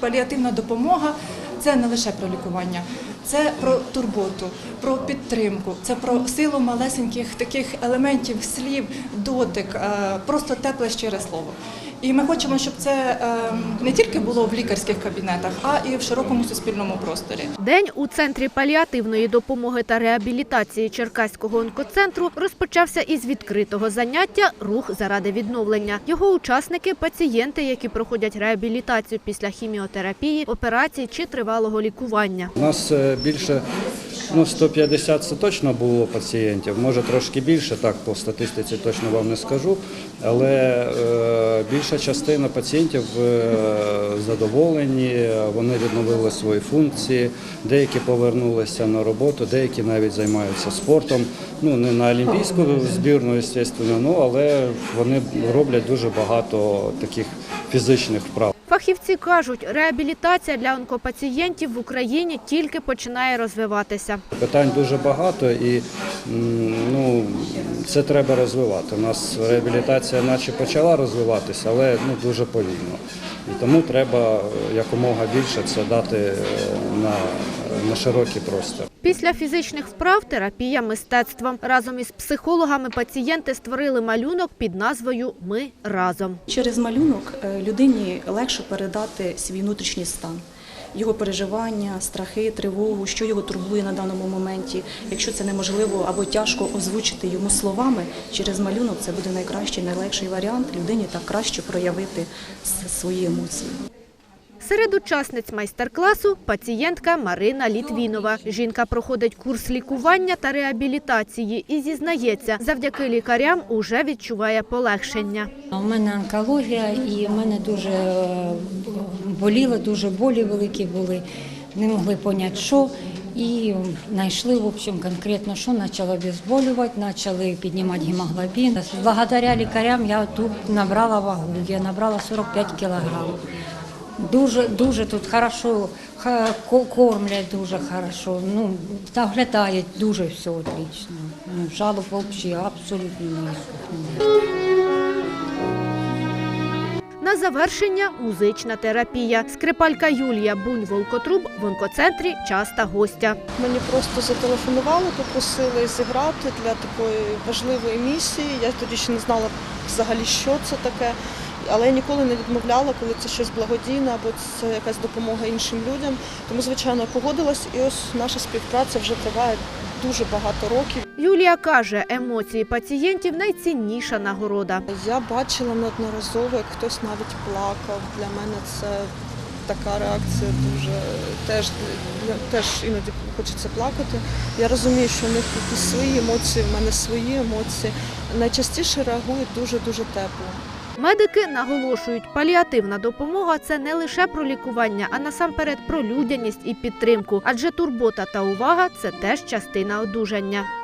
Паліативна допомога це не лише про лікування, це про турботу, про підтримку, це про силу малесеньких таких елементів, слів, дотик, е, просто тепле щире слово. І ми хочемо, щоб це е, не тільки було в лікарських кабінетах, а і в широкому суспільному просторі. День у центрі паліативної допомоги та реабілітації Черкаського онкоцентру розпочався із відкритого заняття Рух заради відновлення. Його учасники пацієнти, які проходять реабілітацію після хіміотерапії, операцій чи тривалого лікування. У нас е, більше ну, 150 це точно було пацієнтів, може трошки більше, так по статистиці точно вам не скажу. Але е, більша частина пацієнтів е, задоволені, вони відновили свої функції, деякі повернулися на роботу, деякі навіть займаються спортом. Ну не на олімпійську збірну, звісно, ну, але вони роблять дуже багато таких фізичних вправ. Фахівці кажуть, реабілітація для онкопацієнтів в Україні тільки починає розвиватися. Питань дуже багато і ну, це треба розвивати. У нас реабілітація наче почала розвиватися, але ну, дуже повільно. І тому треба е, якомога більше це дати е, на, на широкий простір. Після фізичних вправ терапія мистецтвом. Разом із психологами пацієнти створили малюнок під назвою Ми разом. Через малюнок е, людині легше передати свій внутрішній стан, його переживання, страхи, тривогу, що його турбує на даному моменті. Якщо це неможливо або тяжко озвучити йому словами, через малюнок це буде найкращий, найлегший варіант людині так краще проявити свої емоції. Серед учасниць майстер-класу пацієнтка Марина Літвінова. Жінка проходить курс лікування та реабілітації і зізнається, завдяки лікарям уже відчуває полегшення. У мене онкологія і в мене дуже е, боліло, дуже болі великі були. Не могли поняти, що. І знайшли, в общем, конкретно, що почало обезболювати, почали піднімати гемоглобін. Благодаря лікарям я тут набрала вагу, я набрала 45 кілограм. Дуже, дуже тут хорошо, кормлять дуже хорошо, ну, доглядають дуже все отлично. Ну, жалоб взагалі абсолютно немає. На завершення музична терапія. Скрипалька Юлія Бунь-Волкотруб в онкоцентрі часта гостя. Мені просто зателефонували, попросили зіграти для такої важливої місії. Я тоді ще не знала взагалі, що це таке. Але я ніколи не відмовляла, коли це щось благодійне або це якась допомога іншим людям. Тому, звичайно, погодилась, і ось наша співпраця вже триває дуже багато років. Юлія каже, емоції пацієнтів найцінніша нагорода. Я бачила неодноразово, як хтось навіть плакав. Для мене це така реакція дуже теж, теж іноді хочеться плакати. Я розумію, що у них якісь свої емоції, в мене свої емоції. Найчастіше реагують дуже-дуже тепло. Медики наголошують, паліативна допомога це не лише про лікування, а насамперед про людяність і підтримку. Адже турбота та увага це теж частина одужання.